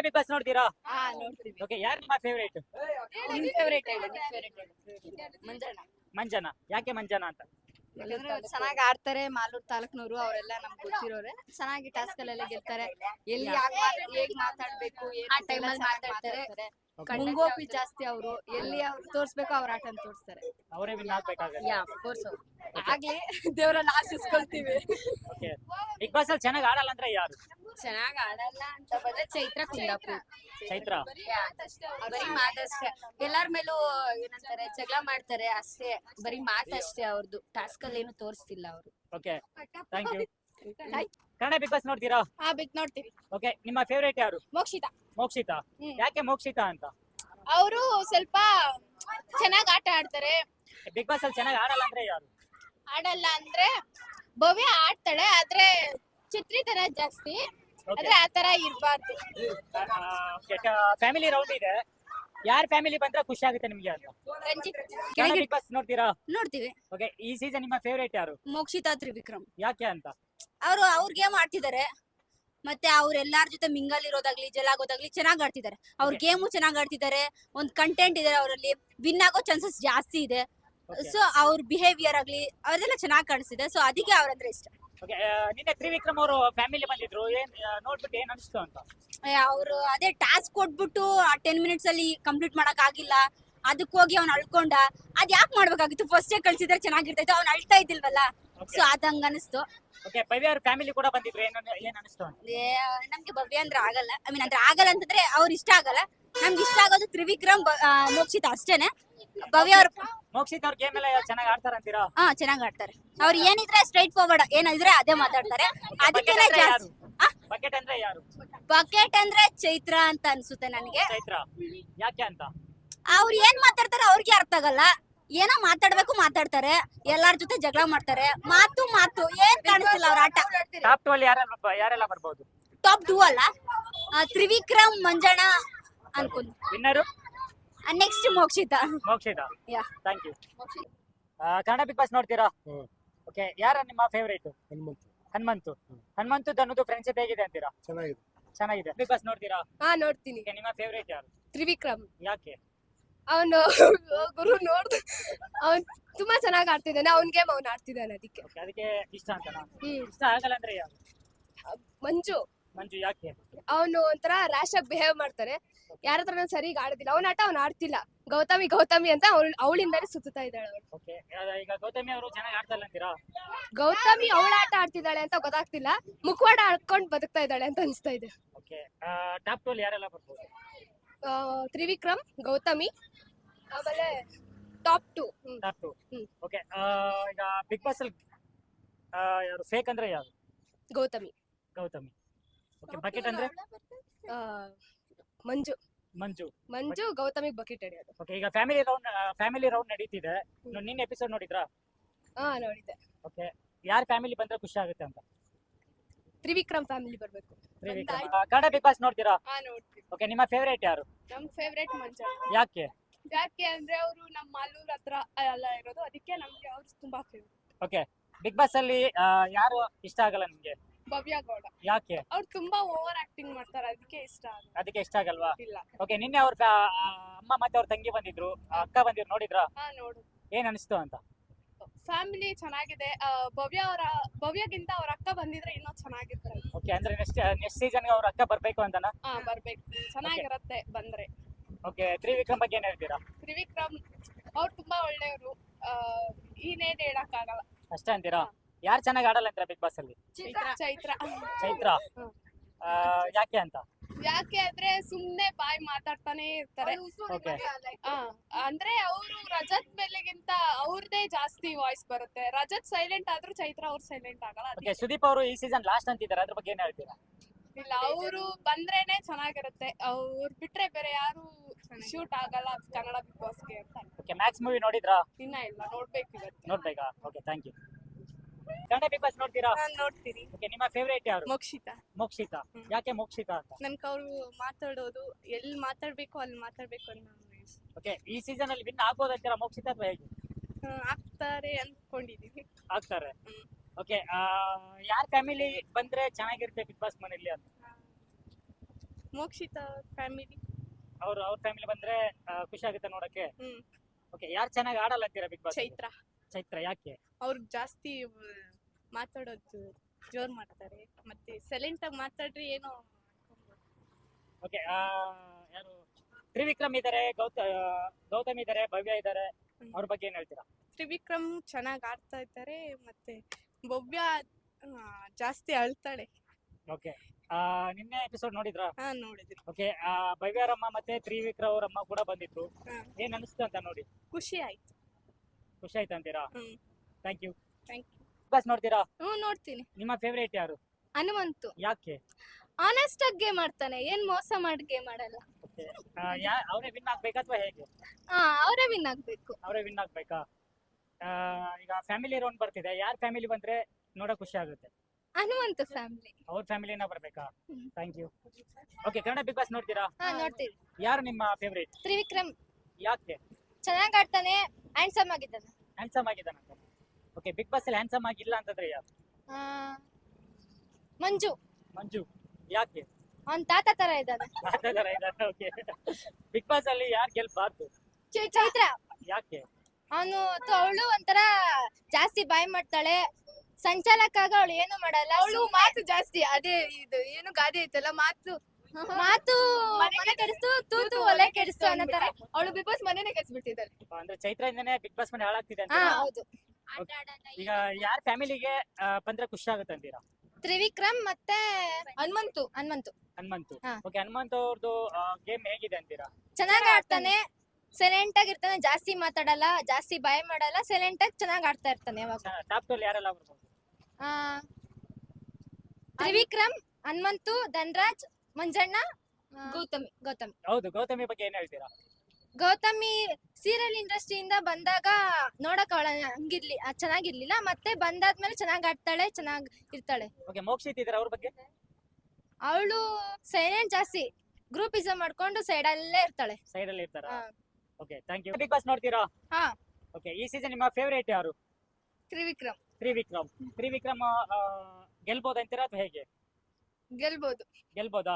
Kannada big Boss ನೋಡ್ತೀರಾ? ಹಾ ನೋಡ್ತೀವಿ. ಓಕೆ ಯಾರು ನಿಮ್ಮ ಫೇವರೇಟ್ ನಿಮ್ ಫೇವರೇಟ್ ಹೇಳಿ ನಿಮ್ ಫೇವರೇಟ್ ಹೇಳಿ. ಮಂಜನ ಯಾಕೆ ಮಂಜನ ಅಂತ? ಚೆನ್ನಾಗಿ ಆಡ್ತಾರೆ ಮಾಲೂರ್ ತಾಲೂಕ್ನವ್ರು ಅವರೆಲ್ಲ ನಮ್ಗೆ ಗೊತ್ತಿರೋರೆ. ಚೆನ್ನಾಗಿ ಟಾಸ್ಕ್ ಅಲ್ಲೆಲ್ಲ ಗೆಲ್ತಾರೆ. ಎಲ್ಲಿ ಹೇಗ್ ಮಾತಾಡ್ಬೇಕು ಏನ್ ಆ ಮಾತಾಡ್ತಾರೆ. ಮುಂಗೋಪಿ ಜಾಸ್ತಿ ಅವರು. ಎಲ್ಲಿ ಅವ್ರು ತೋರ್ಸ್ಬೇಕು ಅವ್ರ ಆಟ ತೋರಿಸ್ತಾರೆ. ಅವರೇ ವಿನ್ ಆಗ್ಬೇಕಾಗಲ್ಲ ಯಾ ಕೋರ್ಸ್ ಆಗ್ಲಿ ದೇವರನ್ನ ಆಶಿಸ್ಕೊಳ್ತೀವಿ. ಓಕೆ ಬಿಗ್ ಬಾಸ್ ಅಲ್ಲಿ ಚೆನ್ನಾಗಿ ಆಡಲ್ಲ ಅಂದ್ರೆ ಯಾರು? ಚೆನ್ನಾಗ್ ಆಡಲ್ಲ ಅಂತ ಬಂದ್ರೆ ಚೈತ್ರ ಕುಂದಾಪುರ. ಚೈತ್ರ? ಬರೀ ಮಾತಷ್ಟೇ ಎಲ್ಲಾರ ಮೇಲೂ ಏನಂತಾರೆ ಜಗಳ ಮಾಡ್ತಾರೆ ಅಷ್ಟೇ. ಬರೀ ಮಾತಷ್ಟೇ ಅವ್ರದ್ದು ಟಾಸ್ಕ್ ಅಲ್ಲಿ ಏನು ತೋರಿಸ್ತಿಲ್ಲ ಅವರು. Okay thank you Kannada Bigg Boss ನೋಡ್ತೀರಾ? ಹಾ ಬಿಗ್ ನೋಡ್ತೀವಿ. ಓಕೆ ನಿಮ್ಮ ಫೇವರೇಟ್ ಯಾರು? ಮೋಕ್ಷಿತ. ಮೋಕ್ಷಿತಾ? ಯಾಕೆ ಮೋಕ್ಷಿತಾ ಅಂತ? ಅವರು ಸ್ವಲ್ಪ ಚೆನ್ನಾಗಿ ಆಟ ಆಡ್ತಾರೆ. ಬಿಗ್ ಬಾಸ್ ಅಲ್ಲಿ ಚೆನ್ನಾಗಿ ಆಡಲ್ಲ ಅಂದ್ರೆ ಯಾರು? ಆಡಲ್ಲ ಅಂದ್ರೆ ಭವ್ಯ ಆಡ್ತಾಳೆ ಆದ್ರೆ ಚಿತ್ರಿತರ ಜಾಸ್ತಿ. ಓಕೆ ಆ ತರ ಇರ್ಬಾರ್ದು. ಫ್ಯಾಮಿಲಿ ರೌಂಡ್ ಇದೆ. ಯಾರ ಫ್ಯಾಮಿಲಿ ಬಂದ್ರೆ ಖುಷಿ ಆಗುತ್ತೆ ನಿಮ್ಗೆ ಅಂತ? ರಂಜಿತ್. ಕನ್ನಡ ಬಿಗ್ ಬಾಸ್ ನೋಡ್ತೀರಾ? ನೋಡ್ತೀವಿ. ಓಕೆ ಈ ಸೀಸನ್ ನಿಮ್ಮ ಫೇವರೇಟ್ ಯಾರು? ಮೋಕ್ಷಿತಾ ತ್ರಿವಿಕ್ರಮ್ ಯಾಕೆ ಅಂತ? ಅವರು ಅವ್ರ ಗೇಮ್ ಆಡ್ತಿದ್ದಾರೆ ಮತ್ತೆ ಅವ್ರ ಎಲ್ಲಾರ ಜೊತೆ ಮಿಂಗಲ್ ಇರೋದಾಗ್ಲಿ ಜಲಾಗೋದಾಗ್ಲಿ ಚೆನ್ನಾಗಿ ಆಡ್ತಿದ್ದಾರೆ. ಅವ್ರ Okay. ಗೇಮು ಚೆನ್ನಾಗ್ ಆಡ್ತಿದ್ದಾರೆ. ಒಂದ್ ಕಂಟೆಂಟ್ ಇದೆ ಅವರಲ್ಲಿ. ವಿನ್ ಆಗೋ ಚಾನ್ಸಸ್ ಜಾಸ್ತಿ ಇದೆ. Okay. ಸೊ ಅವ್ರ ಬಿಹೇವಿಯರ್ ಆಗ್ಲಿ ಅವ್ರದೆಲ್ಲ ಚೆನ್ನಾಗಿ ಕಾಣಿಸ್ತಿದೆ. ಸೊ ಅದಕ್ಕೆ ಅವ್ರಂದ್ರೆ ಇಷ್ಟ. ನಿನ್ನೆ ತ್ರಿವಿಕ್ರಮ್ ಅವರು ಫ್ಯಾಮಿಲಿ ಬಂದಿದ್ರು. ಏನ್ ನೋಡ್ಬಿಟ್ಟು ಏನ್ ಅನಿಸ್ತು ಅಂತ? ಅವರು ಅದೇ ಟಾಸ್ಕ್ ಕೊಟ್ಬಿಟ್ಟು ಆ ಟೆನ್ ಮಿನಿಟ್ಸ್ ಅಲ್ಲಿ ಕಂಪ್ಲೀಟ್ ಮಾಡಕ್ ಆಗಿಲ್ಲ. ಅದಕ್ಕೆ ಹೋಗಿ ಅವ್ನ್ ಅಳ್ಕೊಂಡ. ಅದ್ ಯಾಕೆ ಮಾಡ್ಬೇಕಾಗಿತ್ತು? ಫಸ್ಟೇ ಕಳ್ಸಿದ್ರೆ ಚೆನ್ನಾಗಿರ್ತೈತೆ ಅವ್ನ್ ಅಳ್ತಾ ಇದ್ದಿಲ್ವಲ್ಲ? ಸೊ ಅದಂಗ ಅನಿಸ್ತು. ಓಕೆ ಭವ್ಯ ಅವ್ರ ಫ್ಯಾಮಿಲಿ ಕೂಡ ಬಂದಿದ್ರು. ಏನ್ ಏನ್ ಅನಿಸ್ತು ಅಂತ? ಏ, ನಮ್ಗೆ ಭವ್ಯ ಅಂದ್ರೆ ಆಗಲ್ಲ. ಐ ಮೀನ್ ಅಂದ್ರೆ ಆಗಲ್ಲ ಅಂತಂದ್ರೆ ಅವ್ರ ಇಷ್ಟ ಆಗಲ್ಲ. ನಮ್ಗೆ ಇಷ್ಟ ಆಗೋದು ತ್ರಿವಿಕ್ರಮ್ ಬ- ಆ, ಮೋಕ್ಷಿತ ಅಷ್ಟೇನೆ. ಭವ್ಯ ಅವ್ರ ಮೋಕ್ಷಿತ್ ಅವ್ರ ಗೇಮ್ ಎಲ್ಲ ಚೆನ್ನಾಗಿ ಆಡ್ತಾರಂತೀರಾ ಹಾ ಚೆನ್ನಾಗಿ ಆಡ್ತಾರೆ. ಅವ್ರು ಏನಿದ್ರೆ ಸ್ಟ್ರೈಟ್ ಫಾರ್ವರ್ಡ್ ಏನಿದ್ರೆ ಅದೇ ಮಾತಾಡ್ತಾರೆ. ಅದಕ್ಕೆ? ಜಾಸ್ತಿ ಬಕೆಟ್ ಅಂದ್ರೆ ಯಾರು? ಬಕೆಟ್ ಅಂದ್ರೆ ಚೈತ್ರ ಅಂತ ಅನ್ಸುತ್ತೆ ನನಗೆ. ಚೈತ್ರ. ಯಾಕೆ ಅಂತ? ಅವ್ರು ಏನ್ ಮಾತಾಡ್ತಾರೆ ಅವ್ರಿಗೆ ಅರ್ಥ ಆಗಲ್ಲ. ಏನೋ ಮಾತಾಡ್ಬೇಕು ಮಾತಾಡ್ತಾರೆ. ಎಲ್ಲಾರ ಜೊತೆ ಜಗಳ ಮಾಡ್ತಾರೆ. ಮಾತು ಮಾತು. ಏನ್ ಕಾಣಿಸ್ತಿಲ್ಲ ಅವ್ರ ಆಟ. ಟಾಪ್ ಟು ಅಲ್ಲಿ ಯಾರೆಲ್ಲ ಯಾರೆಲ್ಲ ಬರ್ಬೋದು? ಟಾಪ್ ಟೂ ಅಲ್ಲ? ಆ, ತ್ರಿವಿಕ್ರಮ್ ಮಂಜಣ್ಣ ಅನ್ಕೊಂಡು winner next Mokshitha. Mokshitha. Yeah thank you Kannada Bigg Boss ನೋಡ್ತೀರಾ? ಓಕೆ ಯಾರ ನಿಮ್ಮ ಫೇವರೇಟ್ ಹನುಮಂತು. ಹನುಮಂತು. ಹನುಮಂತು ಅನ್ನೋದು ಫ್ರೆಂಡ್ಶಿಪ್ ಹೇಗಿದೆ ಅಂತೀರಾ? ಚೆನ್ನಾಗಿದೆ. ಚೆನ್ನಾಗಿದೆ. ಬಿಗ್ ಬಾಸ್ ನೋಡ್ತೀರಾ? ಹಾ ನೋಡ್ತೀನಿ. Okay, ನಿಮ್ಮ ಫೇವರೇಟ್ ಯಾರು? ತ್ರಿವಿಕ್ರಮ್. ಯಾಕೆ? ಅವನು ಗುರು ನೋಡ್ದು ಅವನ್ ತುಂಬಾ ಚೆನ್ನಾಗಿ ಆಡ್ತಿದ್ದಾನೆ ಅವನ್ ಗೇಮ್ ಅವ್ನ್ ಆಡ್ತಿದ್ದಾನೆ ಅದಕ್ಕೆ. ಅದಕ್ಕೆ ಇಷ್ಟ ಅಂತನಾ ಹ್ಮ್. ಇಷ್ಟ ಆಗಲ್ಲ ಅಂದ್ರೆ ಯಾರು? ಮಂಜು. ಮಂಜು ಯಾಕೆ ಅವನು ಒಂಥರ ರ್ಯಾಶ್ ಆಗಿ ಬಿಹೇವ್ ಮಾಡ್ತಾರೆ. ಯಾರ ಹತ್ರ ಸರಿಗ್ ಆಡೋದಿಲ್ಲ. ಅವನ ಆಟ ಅವ್ನು ಆಡ್ತಿಲ್ಲ. ಗೌತಮಿ ಗೌತಮಿ ಅಂತ ಅವಳು ಅವಳಿಂದಾನೇ ಸುತ್ತಾ ಇದ್ದಾಳೆ ಅವಳು. ಓಕೆ ಈಗ ಗೌತಮಿ ಅವರು ಚೆನ್ನಾಗಿ ಆಡ್ತಲ್ಲ ಅಂತೀರಾ? ಗೌತಮಿ ಅವಳ ಆಟ ಆಡ್ತಿದ್ದಾಳೆ ಅಂತ ಗೊತ್ತಾಗ್ತಿಲ್ಲ. ಮುಖವಾಡ ಹಾಕೊಂಡ್ ಬದುಕ್ತಾ ಇದ್ದಾಳೆ ಅಂತ ಅನ್ಸ್ತಾ ಇದೆ. ಓಕೆ ಟಾಪ್ ಯಾರೆಲ್ಲ ಬರ್ಬೋದು? ಆ, ತ್ರಿವಿಕ್ರಮ್ ಗೌತಮಿ ಆಮೇಲೆ ಟಾಪ್ ಟು ಟಾಪ್ ಟು ಹ್ಮ್. ಓಕೆ ಈಗ ಬಿಗ್ ಬಾಸ್ ಅಲ್ಲಿ ಯಾರು ಫೇಕ್ ಅಂದ್ರೆ ಯಾರು? ಗೌತಮಿ. ಗೌತಮಿ. ಓಕೆ ಬಕೆಟ್ ಅಂದ್ರೆ? ಆ, ಮಂಜು. ಮಂಜು. ಮಂಜು ಗೌತಮಿಗ್ ಬಕೆಟ್ ಹಿಡಿಯೋದು ಓಕೆ ಈಗ ಫ್ಯಾಮಿಲಿ ರೌಂಡ್ ಫ್ಯಾಮಿಲಿ ರೌಂಡ್ ನಡೀತಿದೆ. ಇನ್ನು ನಿನ್ನ ಎಪಿಸೋಡ್ ನೋಡಿದ್ರಾ? ಹಾ ನೋಡಿದ್ದೆ. ಓಕೆ ಯಾರ್ ಫ್ಯಾಮಿಲಿ ಬಂದ್ರೆ ಖುಷಿ ಆಗುತ್ತೆ ಅಂತ? ತ್ರಿವಿಕ್ರಮ್ ಫ್ಯಾಮಿಲಿ ಬರ್ಬೇಕು. ತ್ರಿವಿಕ್ರಮ್. ಆ, ಕನ್ನಡ ಬಿಗ್ ಬಾಸ್ ನೋಡ್ತೀರಾ? ಹಾ ನೋಡ್ತೀವಿ. ಓಕೆ ನಿಮ್ಮ ಫೇವರೇಟ್ ಯಾರು? ನಮ್ ಫೇವ್ರೇಟ್ ಮಂಜು. ಯಾಕೆ? ಯಾಕೆ ಅಂದ್ರೆ ಅವರು ನಮ್ಮ ಮಾಲೂರ್ ಹತ್ರ ಎಲ್ಲ ಇರೋದು. ಅದಕ್ಕೆ ನಮ್ಗೆ ಅವ್ರು ತುಂಬಾ ಫೇವ್ರೇಟ್ ಓಕೆ ಬಿಗ್ ಬಾಸ್ ಅಲ್ಲಿ ಆ, ಯಾರು ಇಷ್ಟ ಆಗಲ್ಲ ನಿಮ್ಗೆ? ಭವ್ಯ ಗೌಡ. ಯಾಕೆ? ಅವ್ರು ತುಂಬಾ ಓವರ್ ಆಕ್ಟಿಂಗ್ ಮಾಡ್ತಾರೆ ಅದಕ್ಕೆ ಇಷ್ಟ ಆಗಲ್ಲ ಅದಕ್ಕೆ ಇಷ್ಟ ಆಗಲ್ವಾ? ಇಲ್ಲ. ಓಕೆ ನಿನ್ನೆ ಅವ್ರ ಅಮ್ಮ ಮತ್ತೆ ಅವ್ರ ತಂಗಿ ಬಂದಿದ್ರು ಆ, ಅಕ್ಕ ಬಂದಿದ್ರು ನೋಡಿದ್ರಾ? ಹಾ ನೋಡು. ಏನ್ ಅನಿಸ್ತು ಅಂತ? ಫ್ಯಾಮಿಲಿ ಚೆನ್ನಾಗಿದೆ ಆ, ಭವ್ಯ ಅವರ ಭವ್ಯಗಿಂತ ಅವ್ರ ಅಕ್ಕ ಬಂದಿದ್ರೆ ಇನ್ನೂ ಚೆನ್ನಾಗಿರ್ತಾರೆ ಓಕೆ ಅಂದ್ರೆ ನೆಕ್ಸ್ಟ್ ನೆಕ್ಸ್ಟ್ ಸೀಸನ್ ಅವ್ರ ಅಕ್ಕ ಬರ್ಬೇಕು ಅಂತನಾ? ಹಾ ಬರ್ಬೇಕು. ಚೆನ್ನಾಗಿರತ್ತೆ ಬಂದ್ರೆ. ಓಕೆ ತ್ರಿವಿಕ್ರಮ್ ಬಗ್ಗೆ ಏನ್ ಹೇಳ್ತೀರಾ? ತ್ರಿವಿಕ್ರಮ್ ಅವ್ರು ತುಂಬಾ ಒಳ್ಳೆಯವರು. ಇನ್ನೇನ್ ಹೇಳಕ್ ಆಗಲ್ಲ ಅಷ್ಟೇ ಅಂತೀರಾ? ಯಾರು ಚೆನ್ನಾಗಿ ಆಡಲ್ಲ ಅಂತ ಬಿಗ್ ಬಾಸ್ ಅಲ್ಲಿ? ಚೈತ್ರ ಚೈತ್ರ. ಆ, ಯಾಕೆ ಅಂತ? ಯಾಕೆ ಅಂದ್ರೆ ಸುಮ್ನೆ ಬಾಯ್ ಮಾತಾಡ್ತಾನೆ ಇರ್ತಾರೆ. ಓಕೆ ಆ, ಅಂದ್ರೆ ಅವರು ರಜತ್ ಮೇಲೆಗಿಂತ ಅವ್ರದೇ ಜಾಸ್ತಿ ವಾಯ್ಸ್ ಬರುತ್ತೆ. ರಜತ್ ಸೈಲೆಂಟ್ ಆದ್ರೂ ಚೈತ್ರ ಅವ್ರು ಸೈಲೆಂಟ್ ಆಗಲ್ಲ ಓಕೆ ಅದಕ್ಕೆ ಸುದೀಪ್ ಅವರು ಈ ಸೀಸನ್ ಲಾಸ್ಟ್ ಅಂತಿದ್ದಾರೆ ಅದ್ರ ಬಗ್ಗೆ ಏನ್ ಹೇಳ್ತೀರಾ? ಇಲ್ಲ ಅವರು ಬಂದ್ರೇನೆ ಚೆನ್ನಾಗಿರುತ್ತೆ. ಅವ್ರು ಬಿಟ್ರೆ ಬೇರೆ ಯಾರು ಶೂಟ್ ಆಗಲ್ಲ ಕನ್ನಡ ಬಿಗ್ ಬಾಸ್ಗೆ ಅಂತ. ಓಕೆ ಮ್ಯಾಕ್ಸ್ ಮೂವಿ ನೋಡಿದ್ರಾ? ಇನ್ನ ಇಲ್ಲ ನೋಡ್ಬೇಕು ಇವತ್ತು. ನೋಡ್ಬೇಕಾ? Okay thank you Kannada Bigg Boss ನೋಡ್ತೀರಾ? ನಾನ್ ನೋಡ್ತೀನಿ. ನಿಮ್ಮ ಫೇವರೇಟ್ ಯಾರು? ಮೋಕ್ಷಿತಾ. ಮೋಕ್ಷಿತಾ. ಹ್ಮ್. ಯಾಕೆ ಮೋಕ್ಷಿತಾ ಅಂತ? ನನ್ಗೆ ಅವ್ರು ಮಾತಾಡೋದು ಎಲ್ಲಿ ಮಾತಾಡ್ಬೇಕು ಅಲ್ಲಿ ಮಾತಾಡ್ಬೇಕು ಅಂತ ಓಕೆ ಈ ಸೀಸನ್ ಅಲ್ಲಿ ವಿನ್ ಆಗ್ಬೋದು ಅಂತೀರಾ ಮೋಕ್ಷಿತ ಅಥವಾ ಹೇಗೆ? ಆಗ್ತಾರೆ ಅನ್ಕೊಂಡಿದೀನಿ. ಆಗ್ತಾರೆ. ಹ್ಮ್. ಓಕೆ ಯಾರ ಫ್ಯಾಮಿಲಿ ಬಂದ್ರೆ ಚೆನ್ನಾಗಿರುತ್ತೆ ಬಿಗ್ ಬಾಸ್ ಮನೇಲಿ ಅಂತ? ಮೋಕ್ಷಿತಾ ಫ್ಯಾಮಿಲಿ ಅವ್ರು ಅವ್ರ ಫ್ಯಾಮಿಲಿ ಬಂದ್ರೆ ಆ, ಖುಷಿ ಆಗುತ್ತೆ ನೋಡಕ್ಕೆ? ಹ್ಮ್. ಓಕೆ ಯಾರು ಚೆನ್ನಾಗಿ ಆಡಲ್ಲ ಅಂತೀರಾ ಬಿಗ್ ಬಾಸ್ ಚೈತ್ರ. ಚೈತ್ರ ಯಾಕೆ? ಅವ್ರಿಗೆ ಜಾಸ್ತಿ ಮಾತಾಡೋದು ಜೋರ್ ಮಾಡ್ತಾರೆ. ಮತ್ತೆ ಸೈಲೆಂಟ್ ಆಗಿ ಮಾತಾಡ್ರಿ ಏನೋ ಓಕೆ ಯಾರು? ತ್ರಿವಿಕ್ರಮ್ ಇದಾರೆ ಗೌತ ಗೌತಮ್ ಇದಾರೆ ಭವ್ಯ ಇದಾರೆ. ಅವ್ರ ಬಗ್ಗೆ ಏನ್ ಹೇಳ್ತೀರಾ? ತ್ರಿವಿಕ್ರಮ್ ಚೆನ್ನಾಗಿ ಆಡ್ತಾ ಇದ್ದಾರೆ ಮತ್ತೆ ಭವ್ಯ ಆ, ಜಾಸ್ತಿ ಅಳ್ತಾಳೆ. ಓಕೆ ನಿನ್ನೆ ಎಪಿಸೋಡ್ ನೋಡಿದ್ರಾ? ಹಾ ನೋಡಿದ್ರಿ ಓಕೆ ಭವ್ಯರಮ್ಮ ಮತ್ತೆ ತ್ರಿವಿಕ್ರಮ್ ಅವರಮ್ಮ ಕೂಡ ಬಂದಿತ್ತು ಹಾ. ಏನ್ ಅನಿಸ್ತು ಅಂತ ನೋಡಿ. ಖುಷಿ ಆಯ್ತು. ಖುಷಿ ಆಯ್ತು ಅಂತೀರಾ? ಹ್ಮ್. ಥ್ಯಾಂಕ್ ಯು Thank ಬಸ್ ನೋಡ್ತೀರಾ? ಹ್ಞೂ ನೋಡ್ತೀನಿ. ನಿಮ್ಮ ಫೇವರೇಟ್ ಯಾರು? ಹನುಮಂತು. ಯಾಕೆ? ಆನೆಸ್ಟ್ ಆಗಿ ಗೇಮ್ ಆಡ್ತಾನೆ. ಏನ್ ಮೋಸ ಮಾಡಿ ಗೇಮ್ ಆಡಲ್ಲ ಯಾ ಅವರೇ ವಿನ್ ಆಗ್ಬೇಕಾ ಅಥವಾ ಹೇಗೆ? ಹಾ ಅವರೇ ವಿನ್ ಆಗ್ಬೇಕು. ಅವರೇ ವಿನ್ ಆಗ್ಬೇಕಾ? ಆ, ಈಗ ಫ್ಯಾಮಿಲಿ ರೌಂಡ್ ಬರ್ತಿದೆ. ಯಾರ್ ಫ್ಯಾಮಿಲಿ ಬಂದ್ರೆ ನೋಡಕ್ ಖುಷಿ ಆಗುತ್ತೆ? ಹನುಮಂತು ಫ್ಯಾಮಿಲಿ ಅವ್ರ ಫ್ಯಾಮಿಲಿನ ಬರ್ಬೇಕಾ? ಹ್ಮ್. Thank you okay Kannada Bigg Boss ನೋಡ್ತೀರಾ? ಹಾ ನೋಡ್ತೀವಿ. ಯಾರು ನಿಮ್ಮ ಫೇವರೇಟ್ ತ್ರಿವಿಕ್ರಮ್. ಯಾಕೆ? ಚೆನ್ನಾಗ್ ಆಡ್ತಾನೆ ಹ್ಯಾಂಡ್ಸಮ್ ಆಗಿದ್ದಾನೆ. ಹ್ಯಾಂಡ್ಸಮ್ ಆಗಿದ್ದಾನಂತ ಓಕೆ ಬಿಗ್ ಬಾಸ್ ಅಲ್ಲಿ ಹ್ಯಾಂಡ್ಸಮ್ ಆಗಿಲ್ಲ ಅಂತಂದ್ರೆ ಯಾರು? ಆ, ಮಂಜು. ಮಂಜು. ಯಾಕೆ? ಅವ್ನ್ ತಾತ ತರ ಇದ್ದಾನೆ. ಓಕೆ ಬಿಗ್ ಬಾಸ್ ಅಲ್ಲಿ ಯಾರು ಗೆಲ್ಬಾರ್ದು? ಚೈ- ಚೈತ್ರ. ಯಾಕೆ? ಅವನು ಅವಳು ಒಂಥರ ಜಾಸ್ತಿ ಬಾಯ್ ಮಾಡ್ತಾಳೆ. ಸಂಚಾಲಕ್ಕಾಗ ಅವಳು ಏನು ಮಾಡಲ್ಲ. ಅವಳು ಮಾತು ಜಾಸ್ತಿ ಅದೇ ಇದು ಏನು ಗಾದೆ ಐತಲ್ಲ ಮಾತು ಮಾತು ಮನೆ ಕೆಡಿಸ್ತು ತೂತು ಒಲೆ ಕೆಡಿಸ್ತು ಅನ್ನತಾರೆ ತರ. ಅವಳು ಬಿಗ್ ಬಾಸ್ ಮನೇನೆ ಕೆಡಿಸ್ಬಿಟ್ಟಿದ್ದಾರೆ ಅಂದ್ರೆ ಚೈತ್ರದಿಂದನೇ ಬಿಗ್ ಬಾಸ್ ಮನೆ ಹಾಳಾಗ್ತಿದೆ ಅಂತ ಹಾ ಹೌದು. ಈಗ ಯಾರ ಫ್ಯಾಮಿಲಿಗೆ ಬಂದ್ರೆ ಖುಷಿ ಆಗುತ್ತೆ ಅಂತೀರಾ? ತ್ರಿವಿಕ್ರಮ್ ಮತ್ತೆ ಹನುಮಂತು ಹನುಮಂತು. ಹನುಮಂತು. ಹಾ. ಓಕೆ ಹನುಮಂತ್ ಅವ್ರದ್ದು ಗೇಮ್ ಹೇಗಿದೆ ಅಂತೀರಾ? ಚೆನ್ನಾಗ್ ಆಡ್ತಾನೆ. ಸೈಲೆಂಟ್ ಆಗಿರ್ತಾನೆ ಜಾಸ್ತಿ ಮಾತಾಡಲ್ಲ ಜಾಸ್ತಿ ಭಯ ಮಾಡಲ್ಲ ಸೈಲೆಂಟ್ ಆಗಿ ಚೆನ್ನಾಗ್ ಆಡ್ತಾ ಇರ್ತಾನೆ ಯಾವಾಗ ಟಾಪ್ ಟೋಲ್ ಯಾರೆಲ್ಲ ಬರ್ಬೋದು ಆ, ತ್ರಿವಿಕ್ರಮ್ ಹನುಮಂತು ಧನ್ರಾಜ್ ಮಂಜಣ್ಣ? ಗೌತಮಿ ಗೌತಮಿ. ಹೌದು ಗೌತಮಿ ಬಗ್ಗೆ ಏನ್ ಹೇಳ್ತೀರಾ? ಗೌತಮಿ ಸೀರಿಯಲ್ ಇಂಡಸ್ಟ್ರಿಯಿಂದ ಬಂದಾಗ ನೋಡಕ್ ಅವಳ ಹಂಗಿರ್ಲಿ ಆ, ಚೆನ್ನಾಗಿರ್ಲಿಲ್ಲ ಮತ್ತೆ ಬಂದಾದ್ಮೇಲೆ ಚೆನ್ನಾಗ್ ಆಡ್ತಾಳೆ ಚೆನ್ನಾಗ್ ಇರ್ತಾಳೆ. ಓಕೆ ಮೋಕ್ಷಿತ್ ಇದಾರೆ ಅವ್ರ ಬಗ್ಗೆ? ಅವಳು ಸೈಲೆಂಟ್ ಜಾಸ್ತಿ ಗ್ರೂಪಿಸಮ್ ಮಾಡ್ಕೊಂಡು ಸೈಡ್ ಅಲ್ಲೇ ಇರ್ತಾಳೆ. ಸೈಡ್ ಅಲ್ಲಿ ಇರ್ತಾರ? ಹಾ. Okay thank you Bigg Boss ನೋಡ್ತೀರಾ? ಹಾ. ಓಕೆ ಈ ಸೀಸನ್ ನಿಮ್ಮ ಫೇವರೇಟ್ ಯಾರು? ತ್ರಿವಿಕ್ರಮ್. ತ್ರಿವಿಕ್ರಮ್. ತ್ರಿವಿಕ್ರಮ್ ಗೆಲ್ಬೋದು ಅಂತೀರಾ ಅಥವಾ ಹೇಗೆ? ಗೆಲ್ಬಹುದು ಗೆಲ್ಬೋದಾ?